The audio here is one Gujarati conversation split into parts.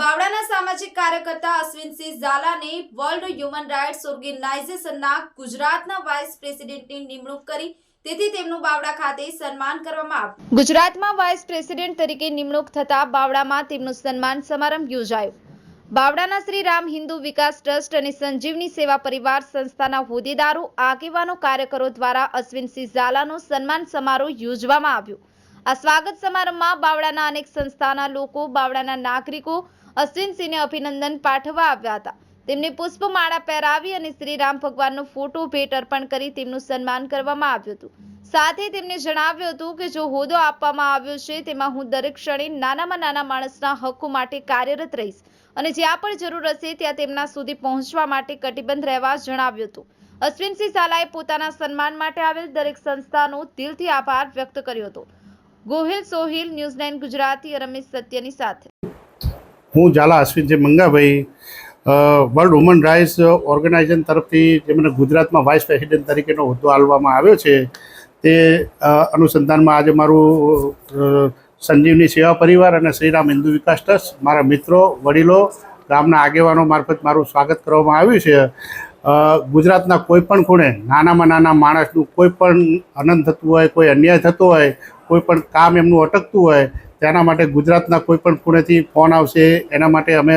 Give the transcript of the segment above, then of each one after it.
બાવળાના સામાજિક કાર્યકર્તા અશ્વિનસિંહ ઝાલાને વર્લ્ડ હ્યુમન રાઇટ્સ ઓર્ગેનાઇઝેશનના ગુજરાતના વાઇસ પ્રેસિડેન્ટની નિમણૂક કરી. તેથી તેમનું બાવડા ખાતે સન્માન કરવામાં આવ્યું. ગુજરાતમાં વાઇસ પ્રેસિડેન્ટ તરીકે નિમણૂક થતા બાવડામાં તેમનું સન્માન સમારંભ યોજાયો. બાવડાના શ્રી રામ હિન્દુ વિકાસ ટ્રસ્ટ અને સંજીવની સેવા પરિવાર સંસ્થાના હોદ્દેદારો, આગેવાનો, કાર્યકરો દ્વારા અશ્વિનસિંહ ઝાલાનો સન્માન સમારોહ યોજવામાં આવ્યો. આ સ્વાગત સમારંભમાં બાવળાના અનેક સંસ્થાના લોકો, બાવળાના નાગરિકો અશ્વિનસિંહને અભિનંદન પાઠવવા આવ્યા હતા. તેમને પુષ્પમાળા પહેરાવી અને શ્રી રામ ભગવાનનો ફોટો ભેટ અર્પણ કરી તેમનું સન્માન કરવામાં આવ્યું હતું. સાથે તેમને જણાવ્યું હતું કે જો હોદ્દો આપવામાં આવ્યો છે, તેમાં હું દરેક ક્ષણે નાનામાં નાના માણસના હકો માટે કાર્યરત રહીશ અને જ્યાં પણ જરૂર હશે ત્યાં તેમના સુધી પહોંચવા માટે કટિબદ્ધ રહેવા જણાવ્યું હતું. અશ્વિનસિંહ ઝાલાએ પોતાના સન્માન માટે આવેલ દરેક સંસ્થાનો દિલથી આભાર વ્યક્ત કર્યો હતો. ગોહિલ સોહિલ ન્યૂઝ નાઇન ગુજરાતી રમેશ સત્યની સાથે. હું Zala Ashwinji Mangabhai world woman rights organization તરફથી જેમને ગુજરાતમાં વાઇસ પ્રેસિડેન્ટ તરીકેનો હોદ્દો આપવામાં આવ્યો છે, તે અનુસંધાનમાં આજે મારું સંજીવની સેવા પરિવાર અને શ્રીરામ હિન્દુ વિકાસ ટ્રસ્ટ, મારા મિત્રો, વડીલો, ગામના આગેવાનો મારફત મારું સ્વાગત કરવામાં આવ્યું છે. ગુજરાતના કોઈ પણ ખૂણે નાનામાં નાના માણસનું કોઈ પણ અનંત થતું હોય, કોઈ અન્યાય થતો હોય, કોઈ પણ કામ એમનું અટકતું હોય, તેના માટે ગુજરાતના કોઈ પણ ખૂણેથી ફોન આવશે. એના માટે અમે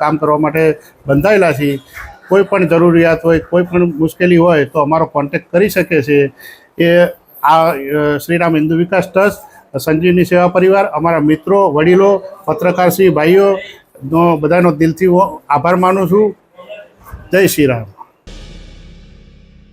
કામ કરવા માટે બંધાયેલા છીએ. કોઈ પણ જરૂરિયાત હોય, કોઈ પણ મુશ્કેલી હોય તો અમારો કોન્ટેક્ટ કરી શકે છે. એ, આ શ્રીરામ હિન્દુ વિકાસ ટ્રસ્ટ, સંજીવની સેવા પરિવાર, અમારા મિત્રો, વડીલો પત્રકારશ્રી ભાઈઓનો બધાનો દિલથી આભાર માનું છું. જય શ્રી રામ.